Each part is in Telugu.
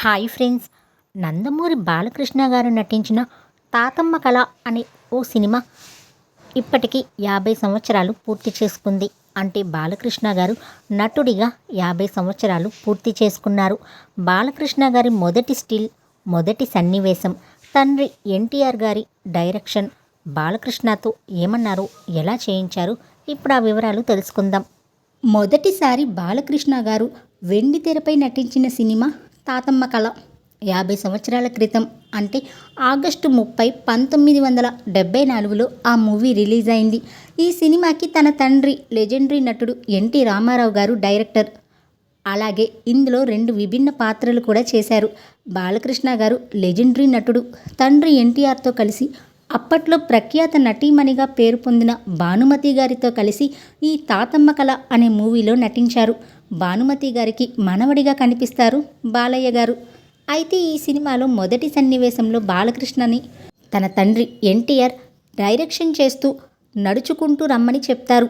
Hi friends. నందమూరి బాలకృష్ణ గారు నటించిన తాతమ్మ కళ అనే ఓ సినిమా ఇప్పటికీ యాభై సంవత్సరాలు పూర్తి చేసుకుంది. అంటే బాలకృష్ణ గారు నటుడిగా యాభై సంవత్సరాలు పూర్తి చేసుకున్నారు. బాలకృష్ణ గారి మొదటి స్టిల్ మొదటి సన్నివేశం తండ్రి ఎన్టీఆర్ గారి డైరెక్షన్. బాలకృష్ణతో ఏమన్నారు ఎలా చేయించారు ఇప్పుడు ఆ వివరాలు తెలుసుకుందాం. మొదటిసారి బాలకృష్ణ గారు వెండి తెరపై నటించిన సినిమా తాతమ్మ కళ. యాభై సంవత్సరాల క్రితం అంటే ఆగస్టు ముప్పై పంతొమ్మిది వందల డెబ్బై నాలుగులో ఆ మూవీ రిలీజ్ అయింది. ఈ సినిమాకి తన తండ్రి లెజెండరీ నటుడు ఎన్టీ రామారావు గారు డైరెక్టర్. అలాగే ఇందులో రెండు విభిన్న పాత్రలు కూడా చేశారు. బాలకృష్ణ గారు లెజెండరీ నటుడు తండ్రి ఎన్టీఆర్తో కలిసి అప్పట్లో ప్రఖ్యాత నటీమణిగా పేరు పొందిన భానుమతి గారితో కలిసి ఈ తాతమ్మ కళ అనే మూవీలో నటించారు. భానుమతి గారికి మనవడిగా కనిపిస్తారు బాలయ్య గారు. అయితే ఈ సినిమాలో మొదటి సన్నివేశంలో బాలకృష్ణని తన తండ్రి ఎన్టీఆర్ డైరెక్షన్ చేస్తూ నడుచుకుంటూ రమ్మని చెప్తారు.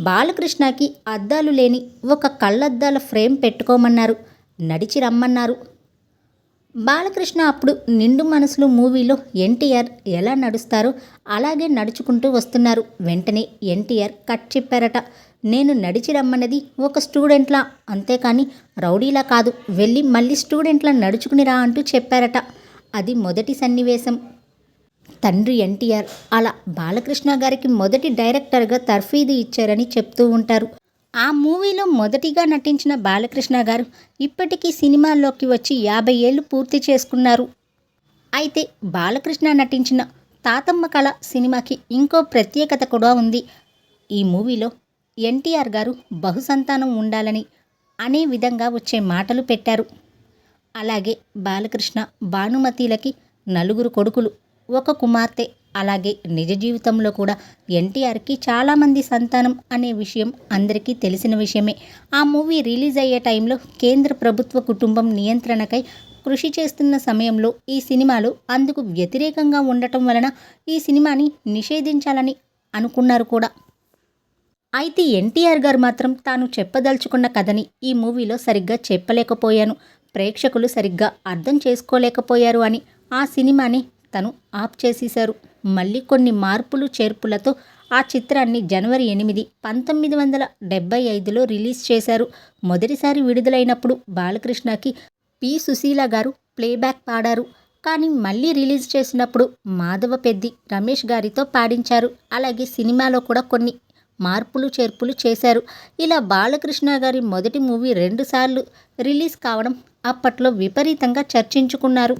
బాలకృష్ణకి అద్దాలు లేని ఒక కళ్ళద్దాల ఫ్రేమ్ పెట్టుకోమన్నారు. నడిచి రమ్మన్నారు. బాలకృష్ణ అప్పుడు నిండు మనసులు మూవీలో ఎన్టీఆర్ ఎలా నడుస్తారో అలాగే నడుచుకుంటూ వస్తున్నారు. వెంటనే ఎన్టీఆర్ కట్ చెప్పారట నేను నడిచి రమ్మన్నది ఒక స్టూడెంట్లా అంతేకాని రౌడీలా కాదు వెళ్ళి మళ్ళీ స్టూడెంట్లా నడుచుకుని రా అంటూ చెప్పారట. అది మొదటి సన్నివేశం. తండ్రి ఎన్టీఆర్ అలా బాలకృష్ణ గారికి మొదటి డైరెక్టర్గా తర్ఫీదు ఇచ్చారని చెప్తూ ఉంటారు. ఆ మూవీలో మొదటిగా నటించిన బాలకృష్ణ గారు ఇప్పటికీ సినిమాల్లోకి వచ్చి యాభై ఏళ్ళు పూర్తి చేసుకున్నారు. అయితే బాలకృష్ణ నటించిన తాతమ్మ కళ సినిమాకి ఇంకో ప్రత్యేకత కూడా ఉంది. ఈ మూవీలో ఎన్టీఆర్ గారు బహుసంతానం ఉండాలని అనే విధంగా వచ్చే మాటలు పెట్టారు. అలాగే బాలకృష్ణ భానుమతిలకి నలుగురు కొడుకులు ఒక కుమార్తె అలాగే నిజ జీవితంలో కూడా ఎన్టీఆర్కి చాలామంది సంతానం అనే విషయం అందరికీ తెలిసిన విషయమే. ఆ మూవీ రిలీజ్ అయ్యే టైంలో కేంద్ర ప్రభుత్వ కుటుంబం నియంత్రణకై కృషి చేస్తున్న సమయంలో ఈ సినిమాలు అందుకు వ్యతిరేకంగా ఉండటం వలన ఈ సినిమాని నిషేధించాలని అనుకున్నారు కూడా. అయితే ఎన్టీఆర్ గారు మాత్రం తాను చెప్పదలుచుకున్న కథని ఈ మూవీలో సరిగ్గా చెప్పలేకపోయాను. ప్రేక్షకులు సరిగ్గా అర్థం చేసుకోలేకపోయారు అని ఆ సినిమాని తను ఆఫ్ చేసేశారు. మళ్ళీ కొన్ని మార్పులు చేర్పులతో ఆ చిత్రాన్ని జనవరి ఎనిమిది పంతొమ్మిది వందల డెబ్బై ఐదులో రిలీజ్ చేశారు. మొదటిసారి విడుదలైనప్పుడు బాలకృష్ణకి పి. సుశీల గారు ప్లేబ్యాక్ పాడారు. కానీ మళ్ళీ రిలీజ్ చేసినప్పుడు మాధవ పెద్ది రమేష్ గారితో పాడించారు. అలాగే సినిమాలో కూడా కొన్ని మార్పులు చేర్పులు చేశారు. ఇలా బాలకృష్ణ గారి మొదటి మూవీ రెండుసార్లు రిలీజ్ కావడం అప్పట్లో విపరీతంగా చర్చించుకున్నారు.